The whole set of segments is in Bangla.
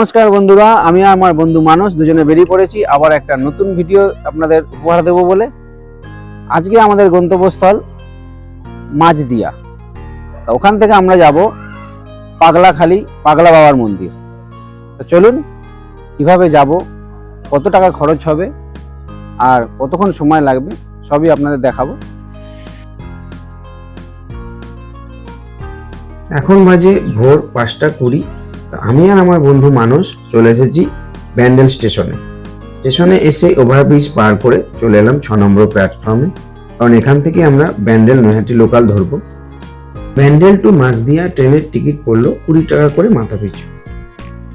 নমস্কার বন্ধুরা, আমি আমার বন্ধু মানস, দুজনে বেরিয়ে পড়েছি। আবার একটা নতুন ভিডিও আপনাদের উপহার দেবো বলে। আজকে আমাদের গন্তব্যস্থল মাঝদিয়া তা ওখান থেকে আমরা যাব পাগলাখালি, পাগলা বাবার মন্দির। তো চলুন, কীভাবে যাব, কত টাকা খরচ হবে, আর কতক্ষণ সময় লাগবে, সবই আপনাদের দেখাবো। এখন বাজে ভোর পাঁচটা কুড়ি। আমি আর আমার বন্ধু মানুষ চলে এসেছি ব্যান্ডেল স্টেশনে। স্টেশনে এসে ওভারব্রিজ পার করে চলে এলাম ছ নম্বর প্ল্যাটফর্মে কারণ এখান থেকে আমরা ব্যান্ডেল নৈহাটি লোকাল ধরবো। ব্যান্ডেল টু মাঝদিয়া ট্রেনের টিকিট পড়ল কুড়ি টাকা করে মাথা পিছু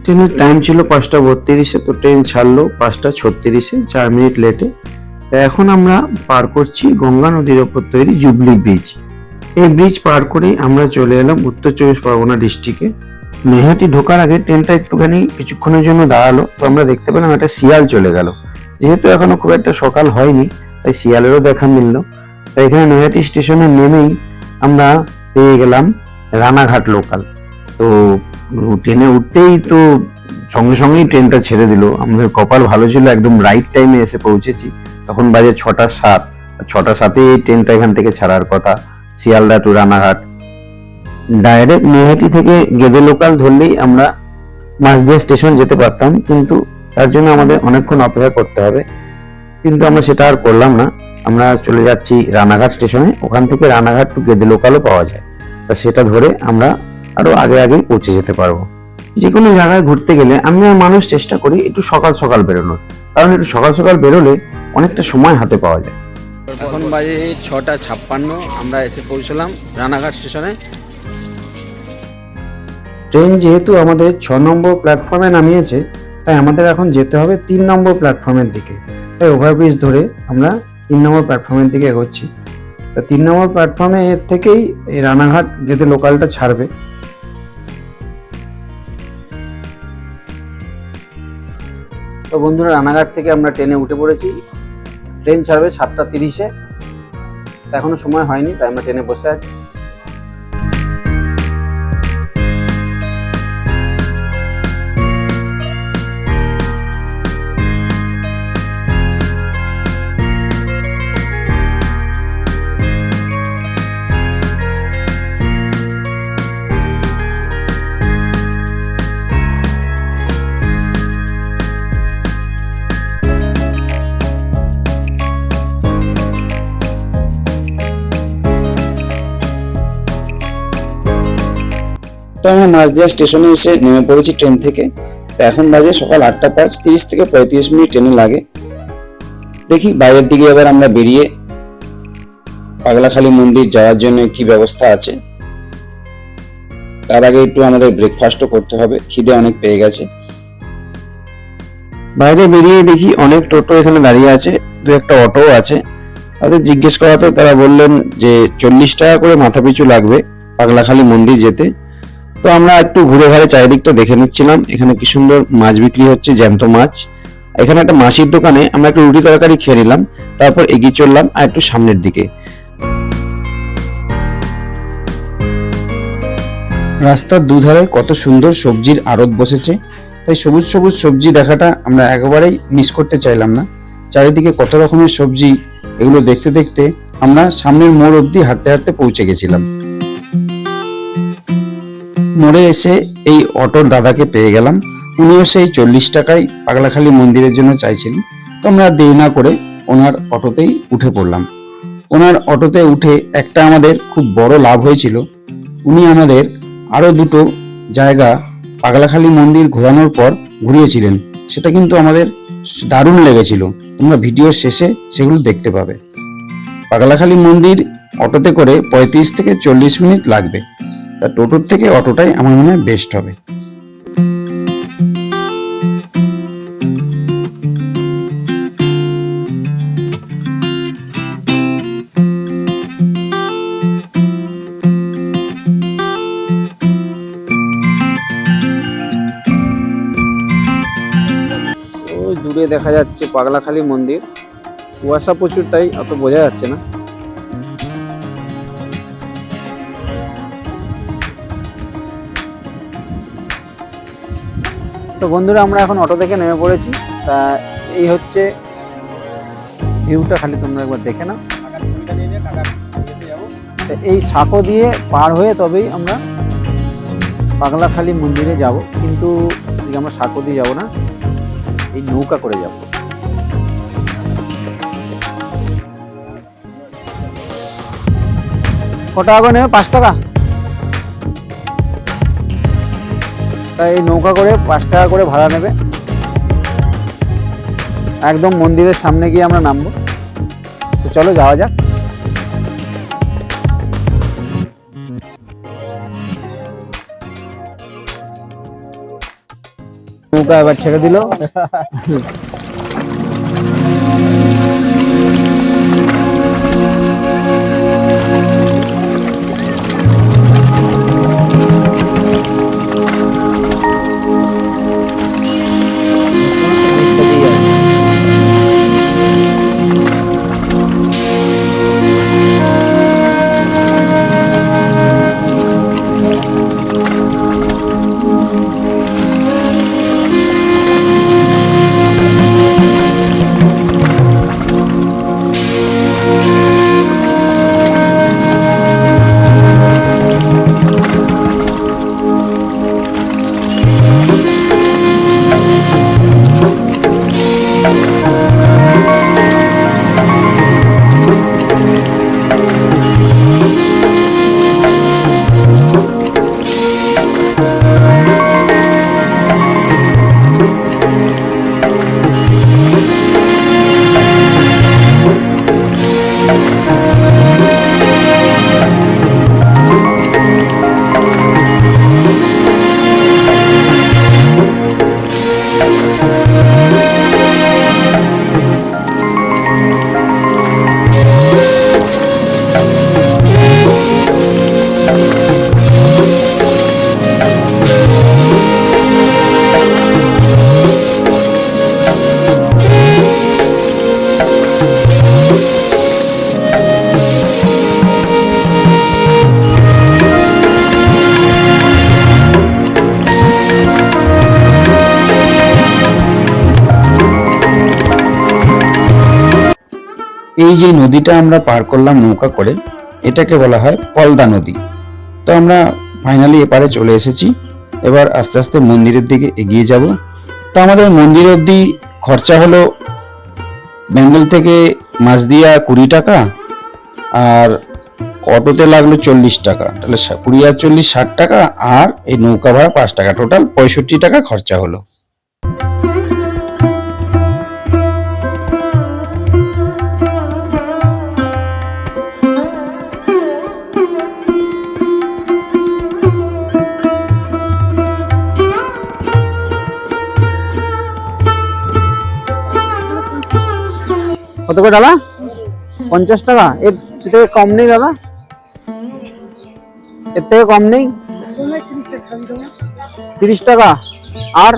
ট্রেনের টাইম ছিল পাঁচটা বত্রিশে, তো ট্রেন ছাড়লো পাঁচটা ছত্রিশে, চার মিনিট লেটে এখন আমরা পার করছি গঙ্গা নদীর ওপর তৈরি জুবলি ব্রিজ এই ব্রিজ পার করে আমরা চলে এলাম উত্তর চব্বিশ পরগনা ডিস্ট্রিক্টে নৈহাটি ঢোকার আগে ট্রেনটা একটুখানি কিছুক্ষণের জন্য দাঁড়াল। তো আমরা দেখতে পেলাম একটা শিয়াল চলে গেল। যেহেতু এখনও খুব একটা সকাল হয়নি, তাই শিয়ালেরও দেখা মিললো। তাই এখানে নৈহাটি স্টেশনে নেমেই আমরা পেয়ে গেলাম রানাঘাট লোকাল তো ট্রেনে উঠতেই তো সঙ্গে সঙ্গেই ট্রেনটা ছেড়ে দিল। আমাদের কপাল ভালো ছিল, একদম রাইট টাইমে এসে পৌঁছেছি। তখন বাজে ছটা সাত। ছটা সাতে ট্রেনটা এখান থেকে ছাড়ার কথা। শিয়ালদা টু রানাঘাট। ডাইরেক্ট নৈহাটি থেকে গেদে লোকাল ধরলেই আমরা মাঝদিয়া স্টেশন যেতে পারতাম, কিন্তু তার জন্য আমাদের অনেকক্ষণ অপেক্ষা করতে হবে। কিন্তু আমরা সেটা আর করলাম না। আমরা চলে যাচ্ছি রানাঘাট স্টেশনে ওখান থেকে রানাঘাট টু গেদে লোকালও পাওয়া যায়। তা সেটা ধরে আমরা আরও আগে আগেই পৌঁছে যেতে পারব। যে কোনো জায়গায় ঘুরতে গেলে আমি আর মানুষ চেষ্টা করি একটু সকাল সকাল বেরোনোর। কারণ একটু সকাল সকাল বেরোলে অনেকটা সময় হাতে পাওয়া যায়। এখন বাজে ছটা ছাপ্পান্ন। আমরা এসে পৌঁছলাম রানাঘাট স্টেশনে ট্রেন যেহেতু আমাদের ছ নম্বর প্ল্যাটফর্মে নামিয়েছে, তাই আমাদের এখন যেতে হবে তিন নম্বর প্ল্যাটফর্মের দিকে। তাই ওভারব্রিজ ধরে আমরা তিন নম্বর প্ল্যাটফর্মের দিকে এগোচ্ছি। তা তিন নম্বর প্ল্যাটফর্মে এর থেকেই এই রানাঘাট যেতে লোকালটা ছাড়বে। তো বন্ধুরা, রানাঘাট থেকে আমরা ট্রেনে উঠে পড়েছি। ট্রেন ছাড়বে সাতটা তিরিশে। এখনও সময় হয়নি, তাই আমরা ট্রেনে বসে আছি। তো আমরা মাঝদিয়া স্টেশনে এসে নেমে পড়েছি ট্রেন থেকে। তো এখন বাজে সকাল আটটা পাঁচ, তিরিশ থেকে পঁয়ত্রিশ মিনিট ট্রেনে লাগে। দেখি বাইরের দিকে এবার আমরা বেরিয়ে পাগলাখালী মন্দির যাওয়ার জন্য কি ব্যবস্থা আছে। তার আগে একটু আমাদের ব্রেকফাস্টও করতে হবে, খিদে অনেক পেয়ে গেছে। বাইরে বেরিয়ে দেখি অনেক টোটো এখানে দাঁড়িয়ে আছে, দু একটা অটোও আছে। তাদের জিজ্ঞেস করাতে তারা বললেন যে চল্লিশ টাকা করে মাথাপিছু লাগবে পাগলাখালী মন্দির যেতে। তো আমরা একটু ঘুরে ঘাড়ে চারিদিকটা দেখে নিচ্ছিলাম। এখানে কি সুন্দর মাছ বিক্রি হচ্ছে, জ্যান্ত মাছ। এখানে একটা মাসির দোকানে আমরা একটু রুটি তরকারি খেয়ে নিলাম, তারপর এগিয়ে চললাম আর একটু সামনের দিকে। রাস্তার দুধারে কত সুন্দর সবজির আড়ত বসেছে। তাই সবুজ সবুজ সবজি দেখাটা আমরা একেবারেই মিস করতে চাইলাম না। চারিদিকে কত রকমের সবজি, এগুলো দেখতে দেখতে আমরা সামনের মোড় অবধি হাঁটতে হাঁটতে পৌঁছে গেছিলাম। মোড়ে এসে এই অটোর দাদাকে পেয়ে গেলাম। উনিও সেই চল্লিশ টাকায় পাগলাখালী মন্দিরের জন্য চাইছিলেন। তো আমরা দেরি না করে ওনার অটোতেই উঠে পড়লাম। ওনার অটোতে উঠে একটা আমাদের খুব বড় লাভ হয়েছিল। উনি আমাদের আরও দুটো জায়গা পাগলাখালী মন্দির ঘোরানোর পর ঘুরিয়েছিলেন। সেটা কিন্তু আমাদের দারুণ লেগেছিল। তোমরা ভিডিওর শেষে সেগুলো দেখতে পাবে। পাগলাখালী মন্দির অটোতে করে পঁয়ত্রিশ থেকে চল্লিশ মিনিট লাগবে। তা টোটোর থেকে অটোটাই আমার মনে হয় বেস্ট হবে। দূরে দেখা যাচ্ছে পাগলাখালী মন্দির। কুয়াশা প্রচুর, তাই অত বোঝা যাচ্ছে না। তো বন্ধুরা, আমরা এখন অটো থেকে নেমে পড়েছি। তা এই হচ্ছে ভিউটা, খালি তোমরা একবার দেখে তা এই সাঁকো দিয়ে পার হয়ে তবেই আমরা পাগলাখালি মন্দিরে যাব। কিন্তু আমরা সাঁকো দিয়ে যাব না, এই নৌকা করে যাব। কটা টাকা নেবে? পাঁচ টাকা? তাই এই নৌকা করে পাঁচ টাকা করে ভাড়া নেবে। একদম মন্দিরের সামনে গিয়ে আমরা নামবো। তো চলো যাওয়া যাক। নৌকা এবার ছেড়ে দিল। যে নদীটা আমরা পার করলাম নৌকা করে, এটাকে বলা হয় পলদা নদী। তো আমরা ফাইনালি এপারে চলে এসেছি। এবার আস্তে আস্তে মন্দিরের দিকে এগিয়ে যাব। তো আমাদের মন্দির অবধি খরচা হলো ব্যাঙ্গেল থেকে মাছদিয়া কুড়ি টাকা আর অটোতে লাগল চল্লিশ টাকা। তাহলে কুড়ি আর চল্লিশ ষাট টাকা আর এই নৌকা ভাড়া পাঁচ টাকা। টোটাল পঁয়ষট্টি টাকা খরচা হলো। কত করে দাদা পঞ্চাশ টাকা? এর থেকে কম নেই দাদা? এর থেকে কম নেই? তিরিশ টাকা। আর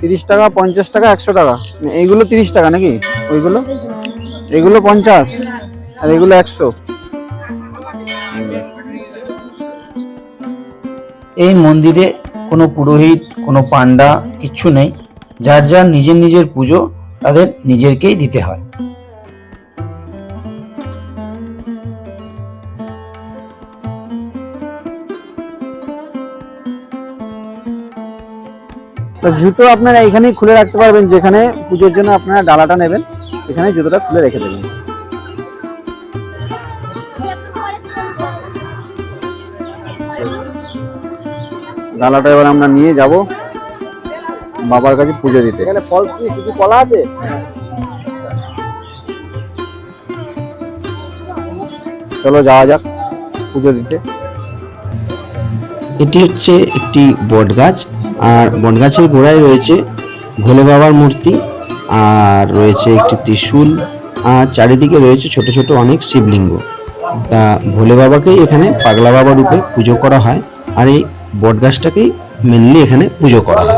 তিরিশ টাকা, পঞ্চাশ টাকা, একশো টাকা। এইগুলো তিরিশ টাকা নাকি? ওইগুলো? এগুলো পঞ্চাশ। আর এগুলো একশো। এই মন্দিরে কোনো পুরোহিত, কোনো পান্ডা কিচ্ছু নেই। যার যার নিজের নিজের পুজো তাদের নিজেরকেই দিতে হয়। তো জুতো আপনারা এখানেই খুলে রাখতে পারবেন, যেখানে পুজোর জন্য আপনারা ডালাটা নেবেন সেখানে জুতোটা খুলে রেখে দেবেন। ডালাটা এবার আমরা নিয়ে যাব। বাবার কাছে পুজো দিতে। এখানে ফল কিছু কলা আছে? চলো যাওয়া যাক পুজো দিতে। এটি হচ্ছে একটি বট গাছ আর বট গাছের গোড়ায় রয়েছে ভোলে বাবার মূর্তি আর রয়েছে একটি ত্রিশূল আর চারিদিকে রয়েছে ছোট ছোট অনেক শিবলিঙ্গ। তা ভোলে বাবাকেই এখানে পাগলা বাবা রূপে পুজো করা হয় আর এই বট গাছটাকেই মেনলি এখানে পুজো করা হয়।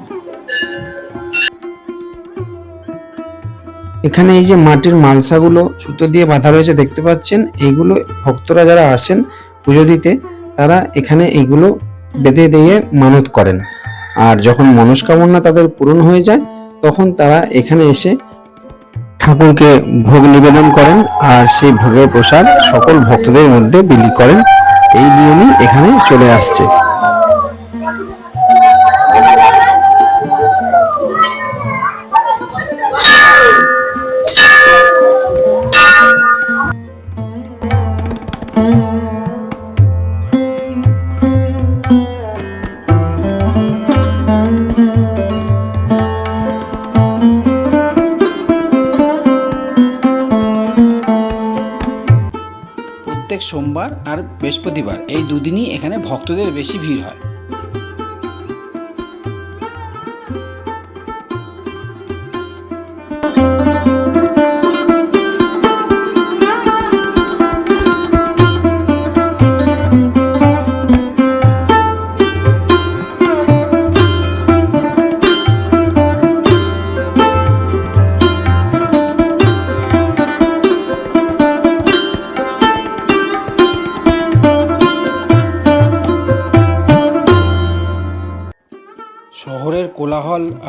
এখানে এই যে মাটির মালসাগুলো সুতো দিয়ে বাঁধা রয়েছে, দেখতে পাচ্ছেন? এইগুলো ভক্তরা যারা আসেন পুজো দিতে, তারা এখানে এইগুলো বেঁধে দিয়ে মানত করেন। আর যখন মনস্কামনা তাদের পূরণ হয়ে যায়, তখন তারা এখানে এসে ঠাকুরকে ভোগ নিবেদন করেন, আর সেই ভোগের প্রসাদ সকল ভক্তদের মধ্যে বিলি করেন। এই নিয়মই এখানে চলে আসছে। প্রত্যেক সোমবার আর বৃহস্পতিবার এই দুদিনই এখানে ভক্তদের বেশি ভিড় হয়।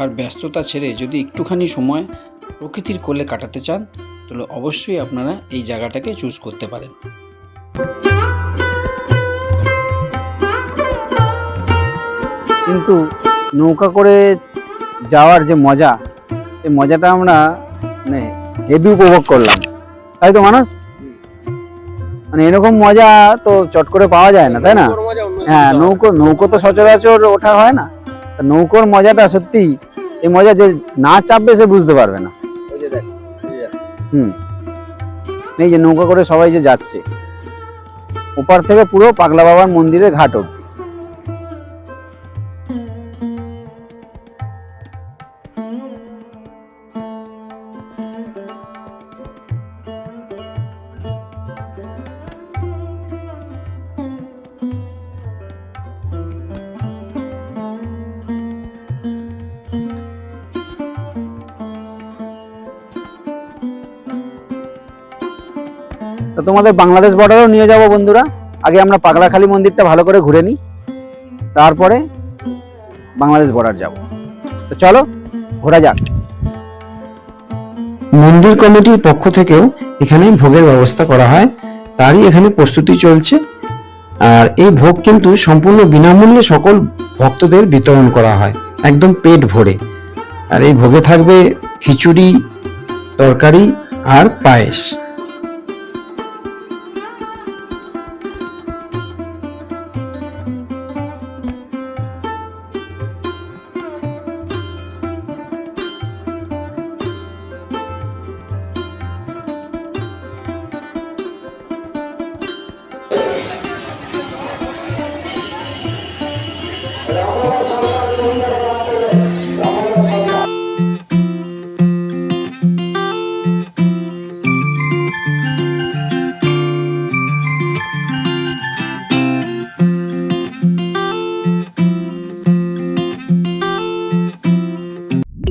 আর ব্যস্ততা ছেড়ে যদি একটুখানি সময় প্রকৃতির কোলে কাটাতে চান তাহলে অবশ্যই আপনারা এই জায়গাটাকে চুজ করতে পারেন। কিন্তু নৌকা করে যাওয়ার যে মজা এই মজাটা আমরা মানে হেভি উপভোগ করলাম। তাই তো মানুষ মানে এরকম মজা তো চট করে পাওয়া যায় না তাই না? হ্যাঁ নৌকো নৌকো তো সচরাচর ওঠা হয় না। তা নৌকোর মজাটা সত্যি এই মজা যে না চাপবে সে বুঝতে পারবে না। হুম। এই যে নৌকা করে সবাই যে যাচ্ছে ওপার থেকে পুরো পাগলা বাবার মন্দিরের ঘাট অব্দি তোমাদের বাংলাদেশ বর্ডারও নিয়ে যাব বন্ধুরা। আগে আমরা পাগলাখালী মন্দিরটা ভালো করে ঘুরে নিই। তারপরে বাংলাদেশ বর্ডার যাব। তো চলো, ঘোরা যাক। মন্দির কমিটির পক্ষ থেকেও এখানে ভোগের ব্যবস্থা করা হয়। তারই এখানে প্রস্তুতি চলছে। আর এই ভোগ কিন্তু সম্পূর্ণ বিনামূল্যে সকল ভক্তদের বিতরণ করা হয়। একদম পেট ভরে। আর এই ভোগে থাকবে খিচুড়ি, তরকারি আর পায়েস।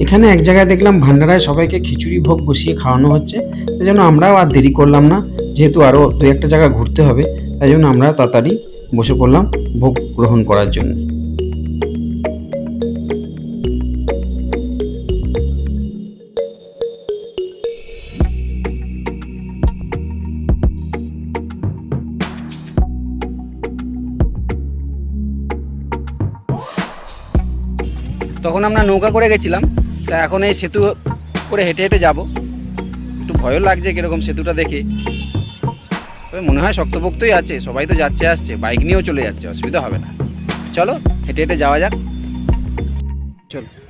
এখানে এক জায়গায় দেখলাম ভান্ডারায় সবাইকে খিচুড়ি ভোগ বসিয়ে খাওয়ানো হচ্ছে। তাই জন্য আমরাও আর দেরি করলাম না। যেহেতু আরও দু একটা জায়গা ঘুরতে হবে, তাই জন্য আমরা তাড়াতাড়ি বসে পড়লাম ভোগ গ্রহণ করার জন্য। তখন আমরা নৌকা করে গেছিলাম, তা এখন এই সেতু করে হেঁটে হেঁটে যাব। একটু ভয়ও লাগছে কীরকম সেতুটা দেখে। তবে মনে হয় শক্তপোক্তই আছে, সবাই তো যাচ্ছে আসছে, বাইক নিয়েও চলে যাচ্ছে, অসুবিধা হবে না। চলো, হেঁটে হেঁটে যাওয়া যাক। চলো।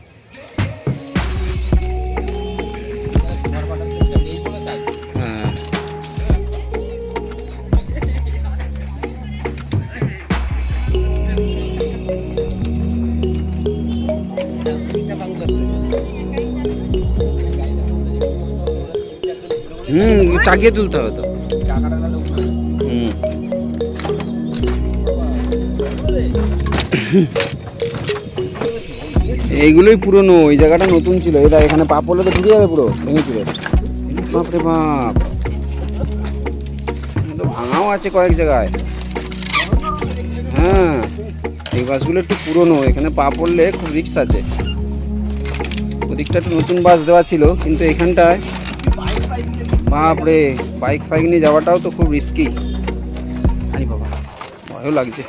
হুম, চাগিয়ে তুলতে হবে তো। এইগুলোই পুরনো ওই জায়গাটা নতুন ছিল। এটা এখানে পা পড়লে তো ঢুকে যাবে পুরো ভেঙেছিল বাপরে বাপ ভাঙাও আছে কয়েক জায়গায়। হ্যাঁ এই বাসগুলো একটু পুরনো, এখানে পা পড়লে খুব রিক্স আছে। ওদিকটা একটু নতুন বাস দেওয়া ছিল, কিন্তু এখানটায় বাপরে বাইক ফাইক নিয়ে যাওয়াটাও তো খুব রিস্কি আরে বাবা ভয়ও লাগছে।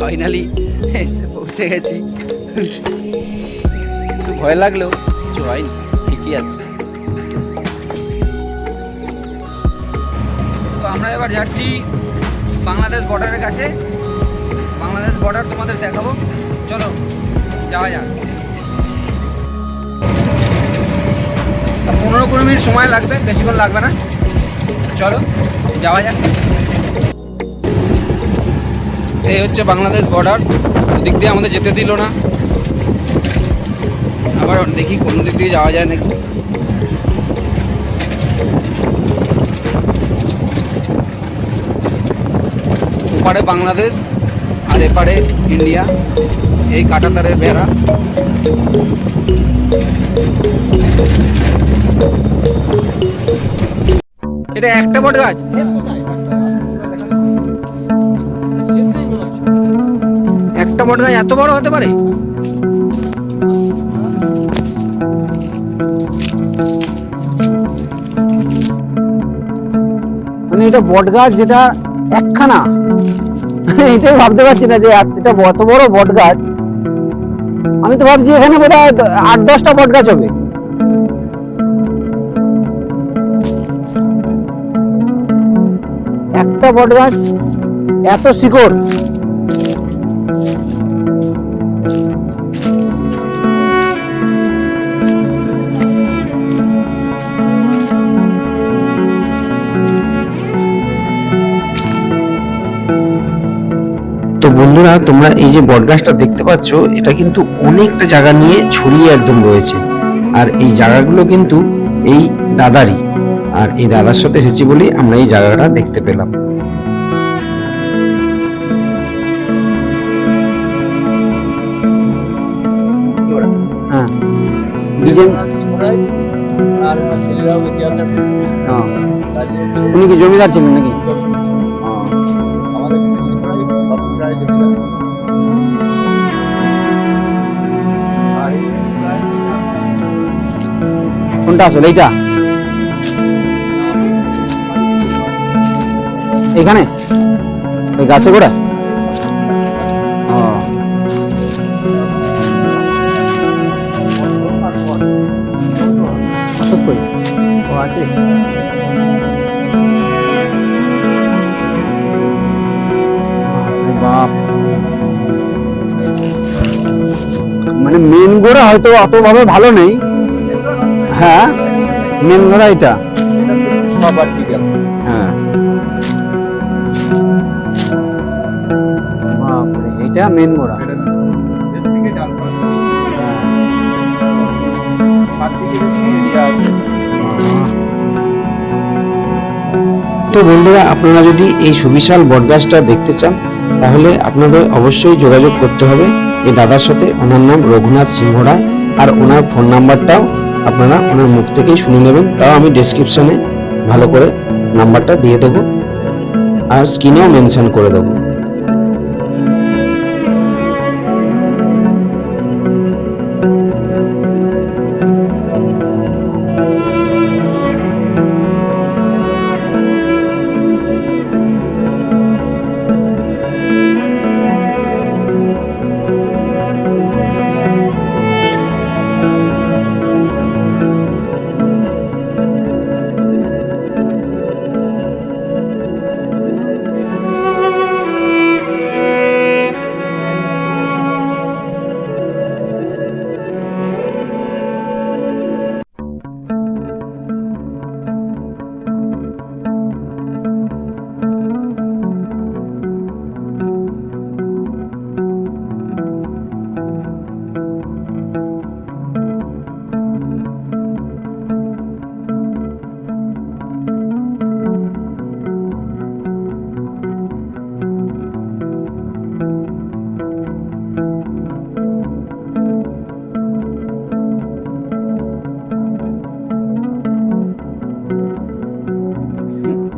ফাইনালি এসে পৌঁছে গেছি। একটু ভয় লাগলেও কিছু হয়নি, ঠিকই আছে। তো আমরা এবার যাচ্ছি বাংলাদেশ বর্ডারের কাছে। বাংলাদেশ বর্ডার তোমাদের দেখাবো। চলো, যাওয়া যাক। পনেরো কুড়ি মিনিট সময় লাগবে, বেশিক্ষণ লাগবে না। চলো, যাওয়া যাক। এই হচ্ছে বাংলাদেশ বর্ডার ওদিক দিয়ে আমাদের যেতে দিল না। আবার দেখি কোন দিক দিয়ে যাওয়া যায় নাকি। ওপারে বাংলাদেশ আর এপারে ইন্ডিয়া। এই কাটাতারের বেড়া। এটা একটা বট গাছ? একটা গাছ এত বড় হতে পারে? মানে এটা বট গাছ যেটা একখানা। এটাই ভাবতে পারছি না যে এটা অত বড় বট গাছ। আমি তো ভাবছি এখানে বোধ হয় আট দশটা বট গাছ হবে। একটা বট গাছ, এত শিকড়। তোমরা এই যে বটগাছটা দেখতে পাচ্ছ এটা কিন্তু অনেকটা জায়গা নিয়ে ছড়িয়ে একদম রয়েছে। আর এই জায়গাগুলো কিন্তু এই দাদারই। আর এই দাদার সাথে এসেছি বলেই আমরা এই জায়গাটা দেখতে পেলাম। হ্যাঁ। হ্যাঁ। কাজে উনি কি জমিদার ছিলেন নাকি? কোনটা আসলে? এইটা? এখানে? ওই গাছে গোড়া আছে। মানে মেন গোড়া হয়তো অতভাবে ভালো নেই। হ্যাঁ? মেন গোড়া এটা? বাবার দিকে হ্যাঁ। এটা মেন এরিয়া আছে। তো বন্ধুরা আপনারা যদি এই সুবিশাল বটগাছটা দেখতে চান তাহলে আপনাদের অবশ্যই যোগাযোগ করতে হবে। এই দাদার সাথে ওনার নাম রঘুনাথ সিংহ রায় আর ওনার ফোন নাম্বারটাও আপনারা ওনার মুখ থেকেই শুনে নেবেন। তাও আমি ডেসক্রিপশানে ভালো করে নাম্বারটা দিয়ে দেবো। আর স্ক্রিনেও মেনশন করে দেবো।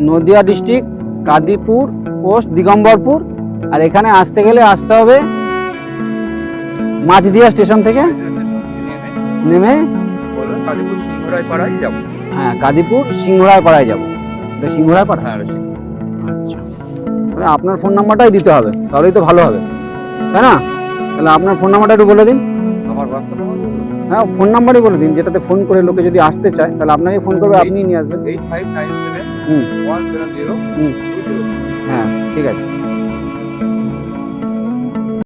Nadia district Kadipur post Digambarpur. আর এখানে আসতে গেলে আসতে হবে মাঝদিয়া স্টেশন থেকে। নেমে হ্যাঁ কাদিপুর সিংহরায় পাড়ায় যাব। এটা সিংহরায় পাড়া? হ্যাঁ আচ্ছা। তাহলে আপনার ফোন নাম্বারটাই দিতে হবে তাহলেই তো ভালো হবে। তাই না? তাহলে আপনার ফোন নাম্বারটা একটু বলে দিন। আমার হ্যাঁ ফোন নাম্বারই বলে দিন যেটাতে ফোন করে লোকে যদি আসতে চায় তাহলে আপনাকে ফোন করবে আপনি নিয়ে আসবেন। Eight five nine seven. One seven zero হুম। হ্যাঁ ঠিক আছে।